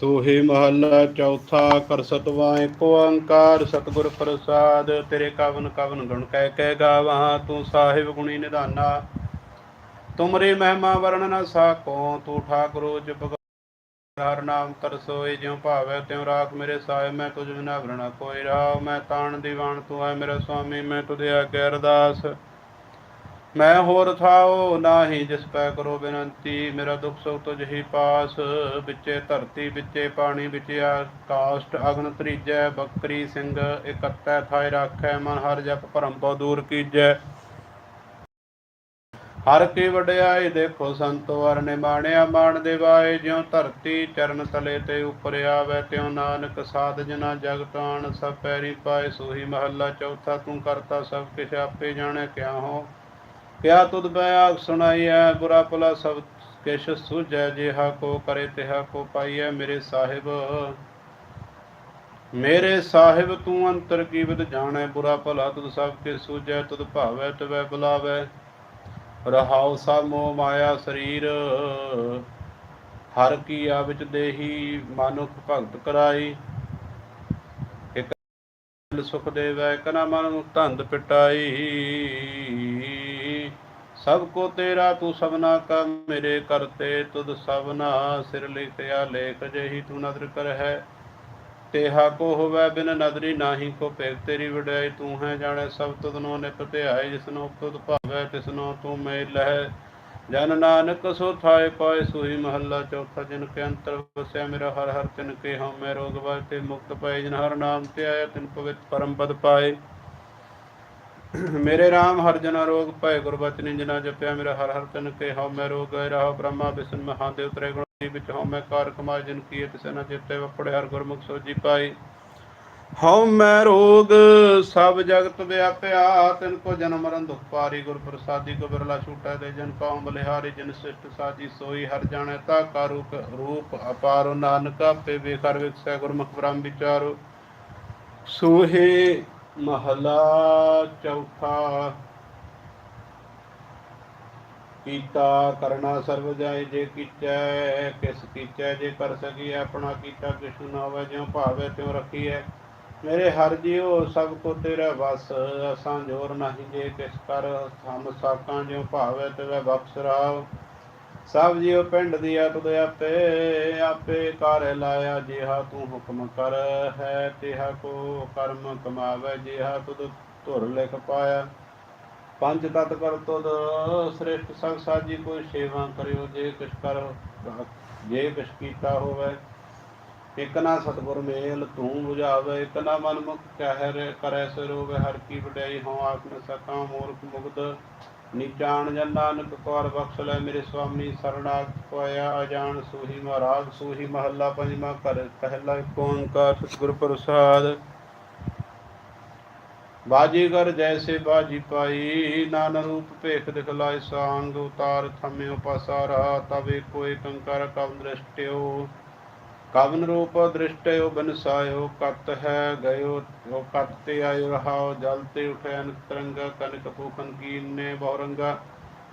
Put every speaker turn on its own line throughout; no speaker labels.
ਸੋਹੇ ਮਹੱਲਾ ਚੌਥਾ ਕਰ ਸਤਵਾ ਏਕ ਓੰਕਾਰ ਸਤਿਗੁਰ ਪ੍ਰਸਾਦ, ਤੇਰੇ ਕਵਨ ਕਵਨ ਗੁਣ ਕਹਿ ਕਹਿ ਗਾਵਾਂ, ਤੂੰ ਸਾਹਿਬ ਗੁਣੀ ਨਿਧਾਨਾ। ਤੁਮਰੇ ਮਹਿਮਾ ਵਰਣ ਨ ਸਾਕੋ, ਤੂੰ ਠਾਕੁਰੋ ਜਪ ਹਰ ਨਾਮ ਤਰਸੋਏ, ਜਿਉ ਭਾਵੈ ਤਿਉ ਰਾਖ ਮੇਰੇ ਸਾਹਿਬ ਮੈਂ ਤੁਝ ਬਿਨਾ ਵਰਣਾ ਕੋਈ ਰਾਵ ਮੈਂ ਤਾਣ ਦੀਵਾਨ, ਤੂੰ ਹੈ ਮੇਰਾ ਸੁਆਮੀ, ਮੈਂ ਤੁਧੇ ਆਗੇ ਅਰਦਾਸ। ਮੈਂ ਹੋਰ ਥਾਉ ਨਾਹੀ, ਜਿਸ ਪੈ ਕਰੋ ਬੇਨਤੀ, ਮੇਰਾ ਦੁੱਖ ਸੁਖ ਤੁਝ ਹੀ ਪਾਸ, ਵਿੱਚੇ ਧਰਤੀ, ਵਿੱਚੇ ਪਾਣੀ, ਵਿੱਚੇ ਆਕਾਸ਼ਟ ਅਗਨ ਤ੍ਰੀਜੈ ਬੱਕਰੀ ਸਿੰਘ, ਇਕੱਤੈ ਥਾਇ ਰਾਖੈ, ਮਨ ਹਰ ਜਪ ਭਰਮ ਪਉ ਦੂਰ ਕੀਜੈ। ਹਰ ਕੀ ਵਡਿਆਈ ਦੇਖੋ ਸੰਤੋ, ਹਰ ਨੇ ਮਾਣਿਆ ਮਾਣ ਦੇਵਾਏ, ਜਿਉ ਧਰਤੀ ਚਰਨ ਤਲੇ ਤੇ ਉਪਰ ਆਵੇ, ਤਿਉ ਨਾਨਕ ਸਾਧ ਜਨਾ ਜਗਤਾਨ ਆਣ, ਸਭ ਪੈਰੀ ਪਾਏ, ਸੋਹੀ ਮਹੱਲਾ ਚੌਥਾ ਤੂੰ ਕਰਤਾ, ਸਭ ਕਿਛ ਆਪੇ ਜਾਣੈ, ਕਿਆ ਹੋ? ਕਿਆ ਤੁਧ ਬਿਆਗ ਸੁਣਾਈਐ, ਬੁਰਾ ਭਲਾ ਸਭ ਕਿਛ ਸੁਝੈ, ਜਿਹਾ ਕੋ ਕਰੇ ਤਿਹਾ ਕੋ ਪਾਈਐ ਮੇਰੇ ਸਾਹਿਬ। ਮੇਰੇ ਸਾਹਿਬ ਤੂੰ ਅੰਤਰ ਕੀ ਜਾਣੈ, ਬੁਰਾ ਭਲਾ ਤੁਧ ਸਭ ਕੇ ਸੁਝੈ, ਤੁਧ ਭਾਵੈ ਤਵੈ ਬੁਲਾਵੈ। ਰਹਾਉ ਸਭ ਮੋਹ ਮਾਇਆ ਸਰੀਰ, ਹਰ ਕੀ ਆ ਵਿੱਚ ਦੇਹੀ ਮਨੁਖ ਭਗਤ ਕਰਾਈ। ਇਕ ਸੁਖ ਦੇਵੈ, ਕਨਾ ਮਨ ਨੂੰ ਧੰਦ ਪਿਟਾਈ। ਸਭ ਕੋ ਤੇਰਾ ਤੂੰ ਸਭਨਾ ਕਾ ਮੇਰੇ ਕਰਤੇ ਤੁਧ ਸਭਨਾ ਸਿਰ ਲਿਖਿਆ ਲੇਖ ਜਹੀ ਤੂੰ ਨਦਰ ਕਰ ਹੈ ਤੇਹਾ ਕੋ ਹੋਵੇ ਬਿਨ ਨਦਰੀ, ਨਾਹੀ ਕੋ ਭੇਗ ਤੇਰੀ ਵਡਿਆਈ, ਤੂੰ ਹੈ ਜਾਣੈ ਸਭ ਤੁਧਨੋ ਨਿਤ ਧਿਆਏ ਜਿਸਨੋ ਤੁਧ ਭਾਵੈ ਤਿਸਨੋ ਤੂੰ ਮੇਲ ਹੈ ਜਨ ਨਾਨਕ ਸੋ ਥਾਏ ਪਾਏ ਸੋਈ ਮਹੱਲਾ ਚੌਥਾ, ਜਿਨ ਕੇ ਅੰਤਰ ਵਸਿਆ ਮੇਰਾ ਹਰ ਹਰ ਤਿਨ ਕੇ ਹਉ ਮੈਂ ਰੋਗ ਬਾਜ ਤੇ ਮੁਕਤ ਪਾਏ। ਜਿਨ ਹਰ ਨਾਮ ਤੇ ਆਇਆ ਤਿਨ ਪਵਿੱਤ ਪਰਮ ਪਦ ਪਾਏ। ਮੇਰੇ RAM ਹਰ ਜਨਾ ਰੋਗ ਭੈ ਗੁਰਬਚਨੀ ਜਨਾ ਜਪਿਆ, ਮੇਰਾ ਹਰ ਹਰ ਤਿਨ ਕੇ ਹਉ ਮੈਂ ਰੋਗ ਗਏ ਰਹਾ ਬ੍ਰਹਮਾ ਵਿਸ਼ਨ ਮਹਾਦੇਵ ਤਰੇ ਗੁਣ ਵਿੱਚ ਹਉ ਮੈਂ ਕਾਰ ਕਮਾਇ ਜਿਨ ਕੀਏ ਤਿਸੈ ਨ ਚੇਤੇ ਵਪੜੇ, ਹਰ ਗੁਰਮੁਖ ਸੋਜੀ ਪਾਈ। ਹਉ ਮੈਂ ਰੋਗ ਸਭ ਜਗਤ ਵਿਆਪਿਆ, ਤਿਨ ਕੋ ਜਨਮ ਮਰਨ ਦੁਖ ਪਾਰੀ, ਗੁਰ ਪ੍ਰਸਾਦੀ ਕੋ ਬਿਰਲਾ ਛੂਟੈ ਦੇ, ਜਨ ਕਉ ਬਲਿਹਾਰੀ ਜਨ ਸਿਸ਼ਟ ਸਾਜੀ ਸੋਈ, ਹਰ ਜਾਣੈ ਤਾ ਕਾ ਰੂਪ ਰੂਪ ਅਪਾਰੋ, ਨਾਨਕ ਆਪੇ ਵੇਖਰ ਵਿਖਸੈ ਗੁਰਮੁਖ ਬ੍ਰਹਮ ਵਿਚਾਰੋ। ਸੋਹੇ ਮਹਲਾ ਚੌਥਾ। ਕੀਤਾ ਕਰਨਾ ਸਰਬ ਜਾਏ ਜੇ ਕੀਚੈ, ਕਿਸ ਕੀਚੈ ਜੇ ਕਰ ਸਕੀਐ, ਆਪਣਾ ਕੀਤਾ ਕਿਛੁ ਨਾ ਹੋਵੇ, ਜਿਉ ਭਾਵੇ ਤਿਉ ਰੱਖੀਐ। ਮੇਰੇ ਹਰ ਜੀਉ ਸਭ ਕੋ ਤੇਰਾ ਵਸ, ਅਸਾਂ ਜੋਰ ਨਹੀਂ ਜੇ ਕਿਸ ਕਰ, ਹਮ ਸਾਕਾਂ ਜਿਉ ਭਾਵੇ ਤਿਵੈ ਬਖਸ਼ ਰਾਵ। ਸਭ ਜੀਉ ਪਿੰਡ ਦੀਆ ਤੁਧ ਆਪੇ ਆਪੇ ਕਰ ਲਾਇਆ ਜਿਹਾ ਤੂੰ ਹੁਕਮ ਕਰ, ਹੈ ਤਿਹਾ ਕੋ ਕਰਮ ਕਮਾਵੇ ਜਿਹਾ ਤੁਧ ਧੁਰ ਲਿਖ ਪਾਇਆ। ਪੰਜ ਤਤ ਕਰ ਤੁਧ, ਸ੍ਰਿਸ਼ਟ ਸਭ ਸਾਜੀ ਕੋਈ ਸੇਵਾ ਕਰਿਓ, ਜੇ ਕਿਛ ਕਰ, ਜੇ ਕਿਛ ਕੀਤਾ ਹੋਵੇ। ਇਕ ਨਾ ਸਤਿਗੁਰ ਮੇਲ ਤੂੰ 부ਝਾਵੇ ਇਕ ਨਾ ਮਨ ਮੁਖ ਕਹਿ ਕਰੈ ਸਰੋਵੇ, ਹਰ ਕੀ ਵਡਿਆਈ ਹੋ ਆਖ ਨ ਸਕਾਂ ਮੂਰਖ ਮੁਗਧ। ਨੀਚਾਣ ਜਨ ਨਾਨਕ ਕੌਰ ਬਖਸ਼ ਲੈ ਮੇਰੇ ਸੁਆਮੀ ਸਰਣਾਗਤ ਕੋਇਆ ਅਜਾਨ ਸੂਹੀ ਮਹਾਰਾਜ, ਸੂਹੀ ਮਹੱਲਾ ਪੰਜਵਾਂ ਕਰ ਪਹਿਲਾ ਓੰਕਾਰ ਸਤਿਗੁਰ ਪ੍ਰਸਾਦ। ਬਾਜੀਗਰ ਜੈਸੇ ਬਾਜੀ ਪਾਈ, ਨਾਨ ਰੂਪ ਭੇਖ ਦਿਖਲਾਇ ਸਾੰਗ ਉਤਾਰ, ਥਮਿਓ ਪਸਾਰਾ ਤਵੇ ਕੋਈ ਕੰਕਰ ਕਵ ਦ੍ਰਿਸ਼ਟਿਓ ਕਵਨ ਰੂਪ ਦ੍ਰਿਸ਼ਟਿਓ ਬਨਸਾਇਓ, ਕਤ ਹੈ ਗਇਓ, ਉਹ ਕਤ ਤੇ ਆਇਓ ਰਹਾਓ, ਜਲ ਤੇ ਉਠਿਆ ਤਰੰਗ, ਕਨਕ ਪੂਖਨ ਕੀਨੇ ਬਹੁਰੰਗਾ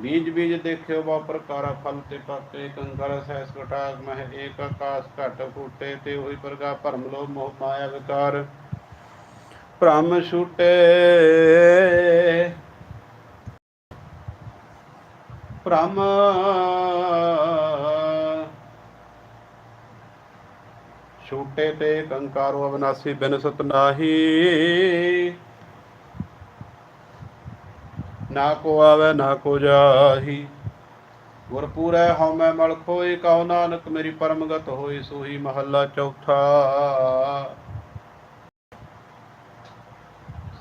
ਬੀਜ ਬੀਜ ਦੇਖਿਓ, ਬਹੁ ਪ੍ਰਕਾਰਾ, ਫਲ ਤੇ ਪਾਤੇ ਕੰਕਰ ਸਹਿਸ ਘਟਾਗ ਮਹਿ ਏਕ ਆਕਾਸ, ਘਟ ਫੂਟੇ, ਤੇ ਉਹੀ ਪ੍ਰਗਾ ਭਰਮ ਲੋ ਮੋਹ, ਮਾਇਆ, ਵਿਕਾਰ। ਭ੍ਰਮ ਛੁਟੇ। ਭ੍ਰਮ ਛੂਟੇ ਤੇ ਕੰਕਾਰੋ ਅਬਨਾਸੀ ਬਿਨ ਨਾਹੀ। ਨਾ ਕੋ ਆਵੇ, ਨਾ ਕੋ ਜਾਹੀ। ਗੁਰ ਹਉਮੈ ਮਲ ਖੋਈ ਕਹੋ ਨਾਨਕ ਮੇਰੀ ਪਰਮਗਤ ਹੋਈ ਸੋਈ ਮਹੱਲਾ ਚੌਥਾ।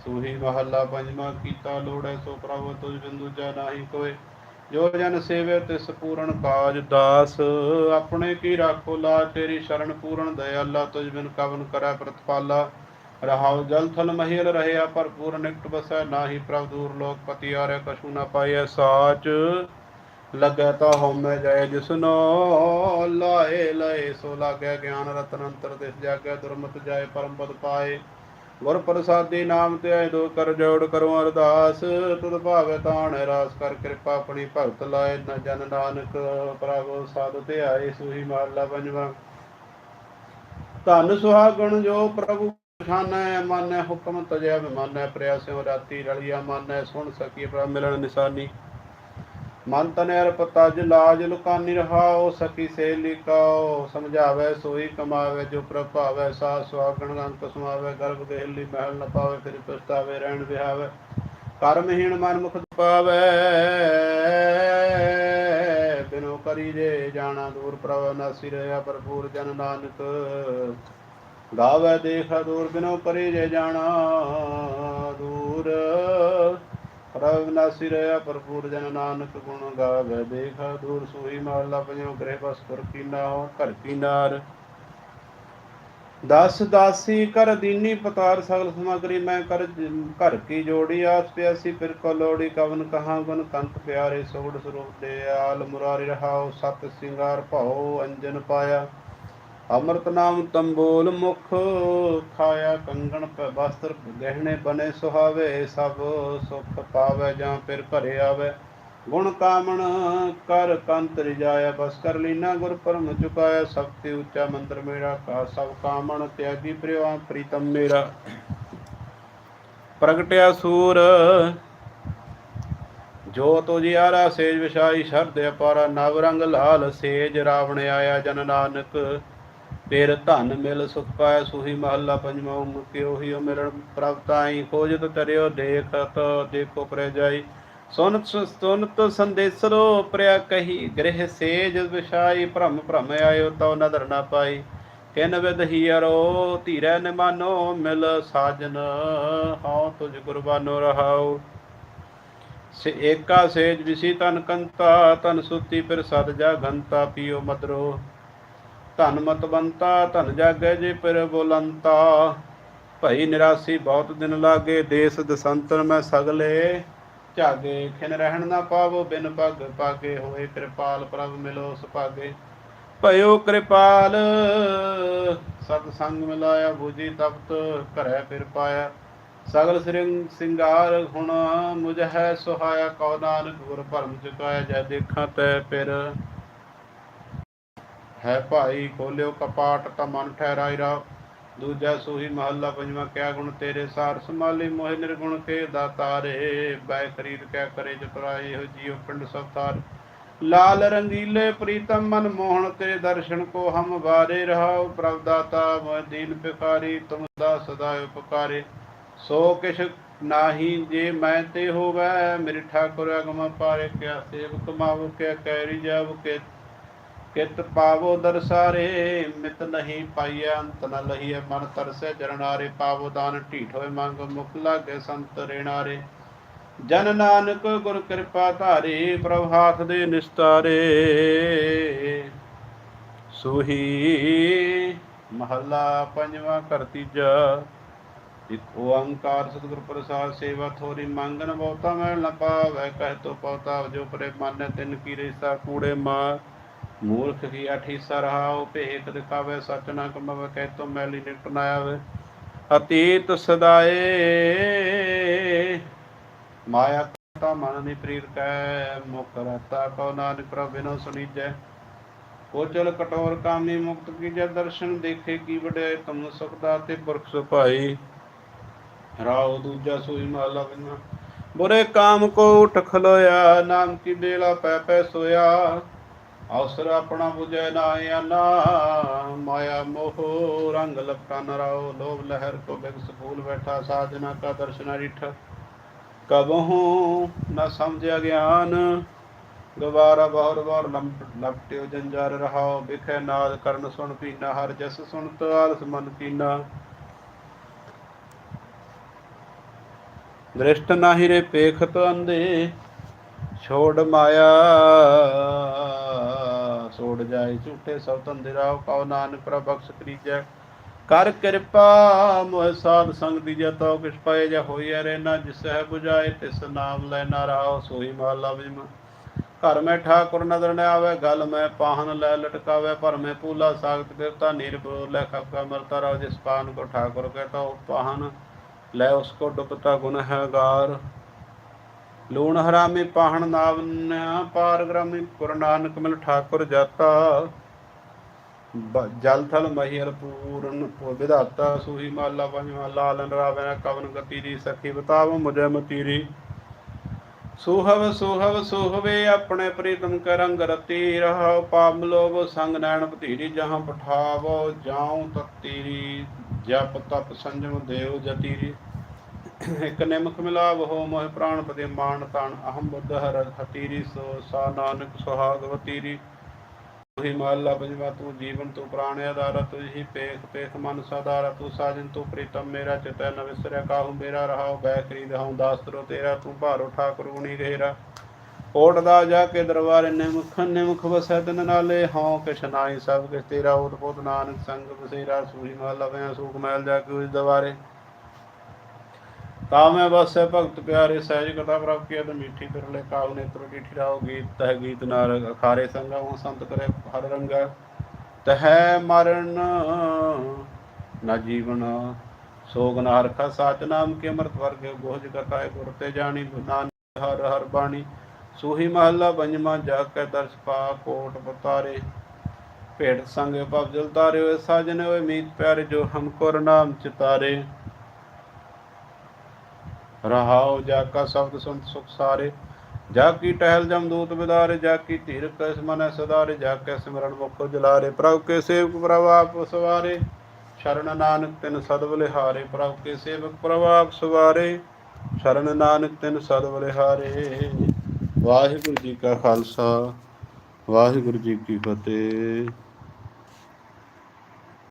ਸੂਹੀ ਮਹੱਲਾ ਪੰਜਵਾਂ ਕੀਤਾ, ਲੋੜੈ ਸੋ ਪ੍ਰਭ ਤੁਝ ਬਿੰਦੂ ਜਾ ਨਾਹੀ ਕੋਏ। ਜੋ ਜਨ ਸੇਵੇ ਤਿਸ ਪੂਰਨ ਕਾਜ ਦਾਸ, ਆਪਣੇ ਕੀ ਰਾਖੋ ਲਾ ਤੇਰੀ ਸ਼ਰਨ ਪੂਰਨ ਦਇਆਲਾ ਤੁਝ ਬਿਨ ਕਵਨ ਕਰੈ ਪ੍ਰਤਪਾਲਾ। ਰਹਾਉ ਜਲ ਥਲ ਮਹੀਲ ਰਹਿਆ ਭਰਪੂਰ, ਨਿਕਟ ਬਸੈ ਨਾਹੀ ਪ੍ਰਭ ਦੂਰ, ਲੋਕ ਪਤੀ ਆਰੇ ਕਛੂ ਨਾ ਪਾਈਐ ਸਾਚ। ਲਗੈ ਤਾ ਹਉਮੈ ਜੈ ਜਿਸਨੋ ਲਾਏ ਲਏ ਸੋ ਲਾਗੈ ਗਿਆਨ ਰਤਨ ਅੰਤਰ ਦਿਸ ਜਾਗੈ ਦੁਰਮਤ ਜਾਏ ਪਰਮ ਪਦ ਪਾਏ। ਗੁਰ ਪ੍ਰਸਾਦੀ ਨਾਮ ਤੇ ਆਏ ਦੋ ਕਰ ਜੋੜ ਕਰੋ ਅਰਦਾਸ, ਤੁਧ ਭਾਵੇ ਤਾਣ ਰਾਸ ਕਰ ਕਿਰਪਾ ਆਪਣੀ ਭਗਤ ਲਾਏ ਨ ਜਨ ਨਾਨਕ ਪ੍ਰਭੂ ਸਾਧ ਤੇ ਆਏ ਸੂਹੀ ਮਹਲਾ ਪੰਜਵਾ। ਧਨ ਸੁਹਾਗਣ ਜੋ ਪ੍ਰਭੂ ਪਛਾਨੈ, ਮਾਨੈ ਹੁਕਮ ਤਜਿਆ ਬਿਮਾਨੈ, ਪ੍ਰਿਆ ਸਿਉ ਰਾਤੀ ਰਲਿਆ ਮਾਨੈ, ਸੁਣ ਸਕੀ ਪ੍ਰਭ ਮਿਲਣ ਨਿਸ਼ਾਨੀ। ਮਨ ਤਨ ਅਰਪ ਤਜ ਲਾਜ ਲੁਕਾਨੀ ਰਹਾਓ ਸਖੀ ਸੇ ਲਿਕਾਓ ਸਮਝਾਵੇ ਸੋਈ ਕਮਾਵੇ, ਜੋ ਪ੍ਰਭਾਵੇ ਸਾ ਸੁਹਾਗਣ ਅੰਕ ਸਮਾਵੇ, ਗਰਭ ਗਹਿਲੀ ਮਹਿਲ ਨ ਪਾਵੇ, ਫਿਰ ਪਛਤਾਵੇ, ਰਹਿਣ ਵਿਹਾਵੇ ਕਰਮਹੀਣ ਮਨ ਮੁਖ ਪਾਵੇ ਬਿਨੋ ਕਰੀ ਜੇ ਜਾਣਾ ਦੂਰ, ਪ੍ਰਭ ਨਾਸੀ ਰਹਿਆ ਭਰਪੂਰ ਜਨ ਨਾਨਕ, ਗਾਵੇ ਦੇਖ ਦੂਰ, ਬਿਨੋ ਕਰੀ ਜੇ ਜਾਣਾ ਦੂਰ। ਪ੍ਰਭ ਨਾਸੀ ਰਹਿਆ ਭਰਪੂਰ ਜਨ ਨਾਨਕ ਗੁਣ ਗਾਵੇ। ਦੇਖ ਦੂਰ ਸੋਈ ਮਹਲਾ ਪੰਜੋ ਗ੍ਰਹਿ ਬਸ ਕਰ ਕੀਨਾ ਹੋ, ਘਰ ਕੀ ਦਸ ਦਾਸੀ ਕਰ ਦੀਨੀ ਪਤਾਰ, ਸਗਲ ਸਮਗਰੀ ਮੈਂ ਕਰ ਘਰ ਕੀ ਜੋੜੀ, ਆਸ ਪਿਆਸੀ ਫਿਰ ਕੋ ਲੋੜੀ, ਕਵਨ ਕਹਾ ਗੁਣ ਕੰਤ ਪਿਆਰੇ ਸੋੜ ਸਰੂਪ ਦੇ। ਆਲ ਮੁਰਾਰੀ ਰਹਾਉ, ਸਤ ਸਿੰਗਾਰ ਭਉ, ਅੰਜਨ ਪਾਇਆ। ਅੰਮ੍ਰਿਤ ਨਾਮ ਤੰਬੋਲ ਮੁਖ, ਖਾਇਆ ਕੰਗਣ ਪੈ ਵਸਤਰ, ਗਹਿਣੇ ਬਨੇ ਸੁਹਾਵੇ, ਸਭ ਸੁਖ ਪਾਵੇ ਜਾਂ ਫਿਰ ਘਰੇ ਆਵੇ। ਗੁਣ ਕਾਮਣ ਕਰ ਕੰਤ ਰਿਜਾਇਆ, ਬਸ ਕਰ ਲੀਨਾ ਗੁਰ ਪਰਮ ਚੁਕਾਇਆ। ਸਭ ਤੇ ਉੱਚਾ ਮੰਤਰ ਮੇਰਾ, ਕਾ ਸਭ ਕਾਮਣ ਤਿਆਗੀ ਪ੍ਰਿਆ, ਪ੍ਰੀਤਮ ਮੇਰਾ। ਪ੍ਰਗਟਿਆ ਸੂਰ, ਜੋ ਤੋ ਜਿਆਰਾ ਸੇਜ ਵਿਸ਼ਾਈ ਸ਼ਰਦ ਅਪਾਰਾ ਨਵ ਰੰਗ ਲਾਲ ਸੇਜ ਰਾਵਣ ਆਇਆ ਜਨ ਨਾਨਕ। ਫਿਰ ਧਨ ਮਿਲ ਸੁਖ ਪਾਇਆ ਸੁਹੀ ਮਹੱਲਾ ਪੰਜਵਾਂ ਮੁਕਿਓ ਹੀ ਮਿਲਣ ਪ੍ਰਭ ਖੋਜਤ ਤਰਿਓ ਦੇਖਤ, ਦੇਖੋ ਪ੍ਰੇ ਜਾਈ। ਸੁਨਤ ਸੁਨਤ ਸੰਦੇਸਰੋ ਪ੍ਰਿਆ ਕਹੀ, ਗ੍ਰਹਿ ਸੇਜ ਵਿਛਾਈ, ਭ੍ਰਮ ਭ੍ਰਮ ਆਇਓ ਤਉ ਨਦਰ ਨਾ ਪਾਈ। ਕਿਨ ਵਿਦ ਹੀਰੋ ਧੀਰੈ ਨਿਮਾਨੋ ਮਿਲ ਸਾਜਨ, ਹਉ ਤੁਝ ਕੁਰਬਾਨੋ ਰਹਾਉ। ਸੇ ਏਕਾ ਸੇਜ ਵਿਸੀ ਤਨ ਕੰਤਾ, ਤਨ ਸੁਤੀ ਫਿਰ ਸਦ ਜਾ ਘੰਤਾ ਪੀਓ ਮਦਰੋ। ਧਨ ਮਤਵੰਤਾ ਧਨ ਜਾਗੈ ਜੇ ਪਰ ਬੋਲੰਤਾ। ਭਈ ਨਿਰਾਸੀ ਬਹੁਤ ਦਿਨ ਲਾਗੇ, ਦੇਸ ਦਸੰਤਰ ਮੈਂ ਸਗਲੇ। ਝਾਗੇ ਖਿਨ ਰਹਿਣ ਨਾ ਪਾਵੋ, ਬਿਨ ਪਗ ਪਾਗੇ ਹੋਏ ਕਿਰਪਾਲ ਪ੍ਰਭ ਮਿਲੋ ਸੁਭਾਗੇ ਭਇਓ ਕਿਰਪਾਲ, ਸਤ ਸੰਗ ਮਿਲਾਇਆ ਬੂਜੀ ਤਪਤ, ਘਰੈ ਫਿਰ ਪਾਇਆ। ਸਗਲ ਸ੍ਰਿੰਗ ਸਿੰਗਾਰ ਹੁਣ ਮੁਝ ਹੈ ਸੁਹਾਇਆ ਕਉ ਨਾਨਕ ਗੁਰ ਭਰਮ ਚੁਕਾਇਆ, ਜੈ ਦੇਖਾਂ ਤੈ ਫਿਰ। ਹੈ ਭਾਈ, ਖੋਲਿਓ ਕਪਾਟ ਤਾਂ ਮਨ ਠਹਿਰਾਈ ਰਾ ਦੂਜਾ ਸੂਹੀ ਮਹੱਲਾ ਪੰਜਵਾਂ, ਕਿਆ ਗੁਣ ਤੇਰੇ ਸਾਰ? ਸੰਭਾਲੀ ਮੋਹਿ ਨਿਰਗੁਣ ਕੇ ਦਾਤਾਰੇ ਬੈ ਖਰੀਦ ਕਿਆ ਕਰੇ ਚਤੁਰਾਈ ਹੋ ਜੀਉ ਪਿੰਡ ਸਭ ਲਾਲ ਰੰਗੀਲੇ ਪ੍ਰੀਤਮ ਮਨ ਮੋਹਨ ਤੇਰੇ ਦਰਸ਼ਨ ਕੋ ਹਮ ਵਾਰੇ ਰਹਾਉ। ਪ੍ਰਭ ਦਾਤਾ ਮੋਹਿ ਦੀਨ ਪਿਕਾਰੀ ਤੁਮ ਦਾ ਸਦਾ ਉਪਕਾਰੇ। ਸੋ ਕਿਛ ਨਾਹੀ ਜੇ ਮੈਂ ਤੇ ਹੋਵੈ ਮੇਰੇ ਠਾਕੁਰ ਅਗਮ ਪਾਰੇ। ਕਿਆ ਸੇਵਕ ਮਾਵ, ਕਿਆ ਕੈਰੀ ਜਾਵ ਕੇ ਕਿਤ ਪਾਵੋ ਦਰਸਾਰੇ ਮਿਤ ਨਹੀਂ ਪਾਈਐ ਅੰਤ ਨ ਲਹੀਐ ਮਨ ਤਰਸੈ ਚਰਨਾਰੇ ਪਾਵੋ ਦਾਨ ਢੀਠ ਹੋਏ ਮੰਗ ਮੁਖ ਲਾਗੇ ਸੰਤ ਰੇਣਾਰੇ। ਜਨ ਨਾਨਕ ਗੁਰ ਕਿਰਪਾ ਧਾਰੇ, ਪ੍ਰਭ ਹਾਥ ਦੇ ਨਿਸਤਾਰੇ। ਸੋਹੀ ਮਹੱਲਾ ਪੰਜਵਾਂ ਘਰ ਤੀਜਾ, ਇਕ ਓੰਕਾਰ ਸਤਿਗੁਰ ਪ੍ਰਸਾਦ ਸੇਵਾ ਥੋਰੀ, ਮੰਗਨ ਬਹੁਤਾ ਮੈਂ ਨ ਪਾਵੈ, ਕਹਿ ਤੋ ਪਉਤਾ ਜੋ ਪਰੇ ਮਨ ਤਿਨ ਕੀ ਰੇਸਾ ਕੂੜੇ ਮਾਰ। ਮੂਰਖ ਕੀ ਅਠੀਸਾ ਰਹਾਉ ਭੇਖ ਦਿਖਾਵੇ, ਸਚ ਨਾ ਕਮਵੇ, ਕਹਿ ਤੋ ਮੈਲੀ ਨਿਕਟ ਨਾ ਆਵੇ। ਅਤੀਤ ਸਦਾਏ, ਮਾਇਆ ਕਤਾ ਮਨ ਨਿ ਪ੍ਰੀਤ ਕੈ, ਮੁਖ ਰਤਾ ਕਉ ਨਾਨਕ ਪ੍ਰਭ ਬਿਨੋ ਸੁਨੀਜੈ। ਕੋਚਲ ਕਟੋਰ ਕਾਮੀ ਮੁਕਤ ਕੀਜੈ, ਦਰਸ਼ਨ ਦੇਖੇ ਕੀ ਵਡਿਆਈ ਤੁਮ ਸੁਖਦਾ ਤੇ ਪੁਰਖ ਸੁਭਾਈ। ਰਾਉ ਦੂਜਾ ਸੋਈ ਮਹਲਾ ਬਿਨਾ। ਬੁਰੇ ਕਾਮ ਕੋ ਉਠ ਖਲੋਇਆ ਨਾਮ ਕੀ ਬੇਲਾ ਪੈ ਪੈ ਸੋਇਆ। ਅਵਸਰ ਆਪਣਾ 부ਜੈ ਨਾ ਆਨਾ ਮਾਇਆ ਮੋਹ ਰੰਗ ਲਪਟਾ ਨ ਲੋਭ ਲਹਿਰ ਕੋ ਬਿਗਸ ਫੂਲ ਬੈਠਾ। ਸਾਜਨਾ ਕਾ ਦਰਸ਼ਨ ਰਿਠ ਕਬਹੂ ਨ ਸਮਝਿਆ ਗਿਆਨ। ਗਵਾਰਾ ਬਹੁਰ ਬਹੁਰ ਲਪਟਿਓ ਜੰਜਾਰ ਰਹਾਓ। ਵਿਖੇ ਨਾਦ ਕਰਨ ਸੁਣ ਪੀਨਾ। ਹਰ ਜਸ ਸੁਣ ਆਲਸ ਮਨ ਕੀਨਾ। ਦ੍ਰਿਸ਼ਟ ਨਾਹੀ ਰੇ ਪੇਖਤ ਅੰਦੇ ਛੋੜ ਮਾਇਆ, ਛੋੜ ਜਾਏ ਝੂਠੇ ਸਭ ਧੰਦੇ ਰਾਵ ਕਉ ਨਾਨਕ ਪ੍ਰਭ ਬਖਸ਼ ਕਰੀਜੈ। ਕਰ ਕਿਰਪਾ, ਮੋਹ ਸਾਧ ਸੰਗ ਦੀਜੈ ਤੋ ਕਿਛ ਪਾਏ ਜਾ ਹੋਈਐ ਰੇ ਜਿਸ ਹੈ 부ਝਾਏ ਤਿਸ ਨਾਮ ਲੈ ਨਾ ਰਾਓ ਸੋਈ ਮਹਲਾ ਵਿਮ ਘਰ ਮੈਂ ਠਾਕੁਰ, ਨਦਰ ਨ ਆਵੇ, ਗਲ ਮੈਂ ਪਾਹਨ ਲੈ ਲਟਕਾਵੇ, ਪਰ ਮੈਂ ਪੂਲਾ ਸਾਗਤ ਕਿਰਤਾ ਨਿਰਭਉ ਲੈ ਖਪਕਾ ਮਰਤਾ ਰਾਓ ਜਿਸ ਪਾਨ ਕੋ ਠਾਕੁਰ ਕਹਤਾ, ਉਹ ਪਾਹਨ ਲੈ, ਉਸ ਕੋ ਡੁਬਤਾ ਗੁਨ ਹੈ ਗਾਰ। ਲੂਣ ਹਰਾਮੇ ਪਾਹਣ ਨਾਵਨਿਆ ਪਾਰ ਗ੍ਰਾਮੀ ਗੁਰ ਨਾਨਕ ਮਿਲ ਠਾਕੁਰ ਜਾਤਾ। ਜਲ ਥਲ ਮਹੀਲ ਪੂਰਨ ਵਿਧਾਤਾ ਸੂਹੀ ਮਾਲਾ ਪੰਜਵਾ ਲਾਲਨ ਰਾਵੈ ਕਵਨ ਗਤੀ ਦੀ ਸਖੀ ਬਤਾਵ ਮੁਝੇ ਮਤੀਰੀ। ਸੁਹਵ ਸੋਹਵ ਸੋਹਵੇ ਆਪਣੇ ਪ੍ਰੀਤਮ ਕਰੰਗ ਰਤੀ ਰਹਾਉ ਪਾਪ ਲੋਭ ਸੰਗ ਨੈਣ ਭਤੀਰੀ ਜਹਾਂ ਪਠਾਵੋ ਜਾਉ ਤਤੀਰੀ ਜਪ ਤਪ ਸੰਜਮ ਦੇਵ ਜਤੀਰੀ। ਇਕ ਨਿਮਖ ਮਿਲਾਵ ਹੋ ਮੋਹ ਪ੍ਰਾਣ ਪਦੇ ਮਾਨ ਤਾਨ ਅਹੰ ਬੁੱਧ ਹਰ ਹਤੀਰੀ ਸੋ ਸਾ ਨਾਨਕ ਸੁਹਾਗਵਤੀਰੀ ਤੁਹੀ ਮਾਲਾ ਪੰਜਵਾ ਤੂੰ ਜੀਵਨ ਤੂੰ ਪ੍ਰਾਣ ਆਧਾਰ, ਤੂੰ ਹੀ ਪੇਖ ਪੇਖ ਮਨ ਸਦਾਰ ਤੂੰ ਸਾਜਨ ਤੂੰ ਪ੍ਰੀਤਮ ਮੇਰਾ ਚਿਤੈ ਨ ਵਿਸਰਿਆ, ਕਾਹੂ ਮੇਰਾ ਰਹਾਉ ਬੈ ਖਰੀਦ ਹਉ ਦਾਸਤਰੋ ਤੇਰਾ, ਤੂੰ ਭਾਰੋ ਨੀ ਘੇਰਾ। ਕੋਟ ਦਾ ਜਾ ਕੇ ਦਰਬਾਰ ਨੇ ਮੁਖਨ ਨੇ ਮੁਖ ਵਸੈ ਤਨ ਨਾਲੇ, ਹਉ ਕਿਛ ਸਭ ਕਿਛ ਤੇਰਾ, ਓਟ ਨਾਨਕ ਸੰਗ ਬਸੇਰਾ, ਸੂਹੀ ਮਾਲਾ ਪਿਆ ਸੂਖ ਮੈਲ ਜਾ ਕੇ ਉਸ ਦਵਾਰੇ। ਤਾ ਮੈਂ ਹੈ ਭਗਤ ਪਿਆਰੇ ਸਹਿਜ ਕਥਾ ਪ੍ਰਭ ਕੀ ਅਦ ਮੀਠੀ ਫਿਰਲੇ ਕਾਲ ਨੇਤਰ ਡੀਠੀ ਰਾਓ ਗੀਤ, ਤਹ ਗੀਤ ਨਾਰ ਅਖਾਰੇ ਸੰਗਾ ਉਹ ਸੰਤ ਕਰੇ ਹਰ ਰੰਗਾ। ਤਹ ਮਰਨ ਨਾ ਜੀਵਨ, ਸੋਗ ਨਾ ਹਰਖਾ ਸਾਚ ਨਾਮ ਕੇ ਅਮਰਤ ਵਰਗੇ ਗੋਜ ਕਥਾਏ ਗੁਰ ਤੇ ਜਾਣੀ। ਨਾਨਕ ਹਰ ਹਰ ਬਾਣੀ, ਸੂਹੀ ਮਹੱਲਾ ਪੰਜਵਾਂ ਜਾ ਕੇ ਦਰਸ ਪਾ ਕੋਟ ਪਤਾਰੇ। ਭੇਟ ਸੰਗ ਪਵ ਜਲ ਤਾਰੇ ਹੋਏ ਸਾਜਨ ਹੋਏ ਮੀਤ ਪਿਆਰੇ ਜੋ ਹਮ ਕੋਰ ਨਾਮ ਚਿਤਾਰੇ। ਰਹਾਉ ਜਾ ਕਾ ਸ਼ਬਦ ਸੰਤ ਸੁਖ ਸਾਰੇ। ਜਾ ਕੀ ਟਹਿਲ ਜਮਦੂਤ ਵਿਦਾਰੇ ਜਾ ਕੀ ਧੀਰ ਕਸ ਮਨ ਸਦਾਰੇ, ਜਾ ਕੇ ਸਿਮਰਨ ਮੁਖ ਜਲਾਰੇ। ਪ੍ਰਭ ਕੇ ਸੇਵਕ ਪ੍ਰਭ ਆਪ ਸਵਾਰੇ, ਸ਼ਰਨ ਨਾਨਕ ਤਿਨ ਸਦਵ ਲਿਹਾਰੇ ਪ੍ਰਭ ਕੇ ਸੇਵਕ ਪ੍ਰਭ ਆਪ ਸਵਾਰੇ, ਸ਼ਰਨ ਨਾਨਕ ਤਿਨ ਸਦਵ ਲਿਹਾਰੇ ਵਾਹਿਗੁਰੂ ਜੀ ਕਾ ਖਾਲਸਾ, ਵਾਹਿਗੁਰੂ ਜੀ ਕੀ ਫਤਿਹ।